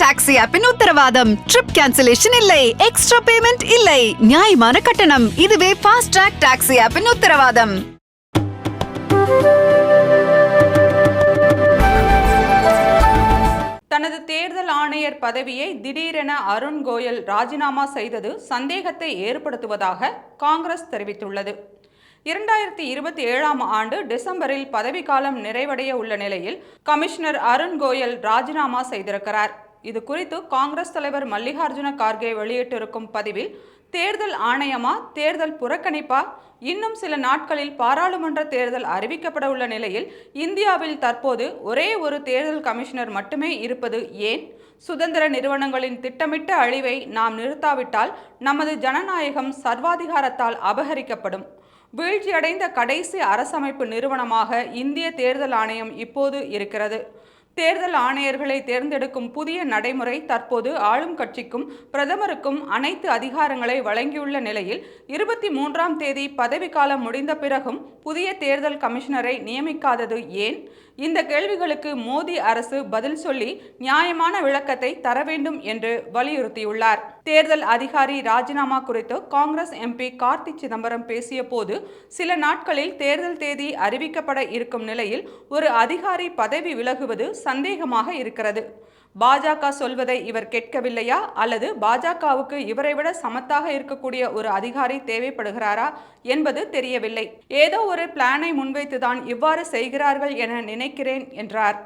Taxi ஆப்பின் உத்தரவாதம். Trip cancellation இல்லை. எக்ஸ்ட்ரா பேமெண்ட் இல்லை. நியாயமான கட்டணம். இதுவே ஃபாஸ்ட் ட்ராக் டாக்ஸி ஆப்பின் உத்தரவாதம். தனது தேர்தல் ஆணையர் பதவியை திடீரென அருண் கோயல் ராஜினாமா செய்தது சந்தேகத்தை ஏற்படுத்துவதாக காங்கிரஸ் தெரிவித்துள்ளது. இரண்டாயிரத்தி இருபத்தி ஏழாம் ஆண்டு டிசம்பரில் பதவிக்காலம் நிறைவடைய உள்ள நிலையில் கமிஷனர் அருண் கோயல் ராஜினாமா செய்திருக்கிறார். இது குறித்து காங்கிரஸ் தலைவர் மல்லிகார்ஜுன கார்கே வெளியிட்டிருக்கும் பதிவில் தேர்தல் ஆணையமா? தேர்தல் புறக்கணிப்பா? இன்னும் சில நாட்களில் பாராளுமன்ற தேர்தல் அறிவிக்கப்பட உள்ள நிலையில் இந்தியாவில் தற்போது ஒரே ஒரு தேர்தல் கமிஷனர் மட்டுமே இருப்பது ஏன்? சுதந்திர நிறுவனங்களின் திட்டமிட்ட அழிவை நாம் நிறுத்தாவிட்டால் நமது ஜனநாயகம் சர்வாதிகாரத்தால் அபகரிக்கப்படும். வீழ்ச்சியடைந்த கடைசி அரசமைப்பு நிறுவனமாக இந்திய தேர்தல் ஆணையம் இப்போது இருக்கிறது. தேர்தல் ஆணையர்களை தேர்ந்தெடுக்கும் புதிய நடைமுறை தற்போது ஆளும் கட்சிக்கும் பிரதமருக்கும் அனைத்து அதிகாரங்களை வழங்கியுள்ள நிலையில் இருபத்தி மூன்றாம் தேதி பதவிக்காலம் முடிந்த பிறகும் புதிய தேர்தல் கமிஷனரை நியமிக்காதது ஏன்? இந்த கேள்விகளுக்கு மோடி அரசு பதில் சொல்லி நியாயமான விளக்கத்தை தர வேண்டும் என்று வலியுறுத்தியுள்ளார். தேர்தல் அதிகாரி ராஜினாமா குறித்து காங்கிரஸ் எம்பி கார்த்தி சிதம்பரம் பேசிய போது சில நாட்களில் தேர்தல் தேதி அறிவிக்கப்பட இருக்கும் நிலையில் ஒரு அதிகாரி பதவி விலகுவது சந்தேகமாக இருக்கிறது. பாஜக சொல்வதை இவர் கேட்கவில்லையா? அல்லது பாஜகவுக்கு இவரை விட சமத்தாக இருக்கக்கூடிய ஒரு அதிகாரி தேவைப்படுகிறாரா என்பது தெரியவில்லை. ஏதோ ஒரு பிளானை முன்வைத்துதான் இவ்வாறு செய்கிறார்கள் என நினைக்கிறேன் என்றார்.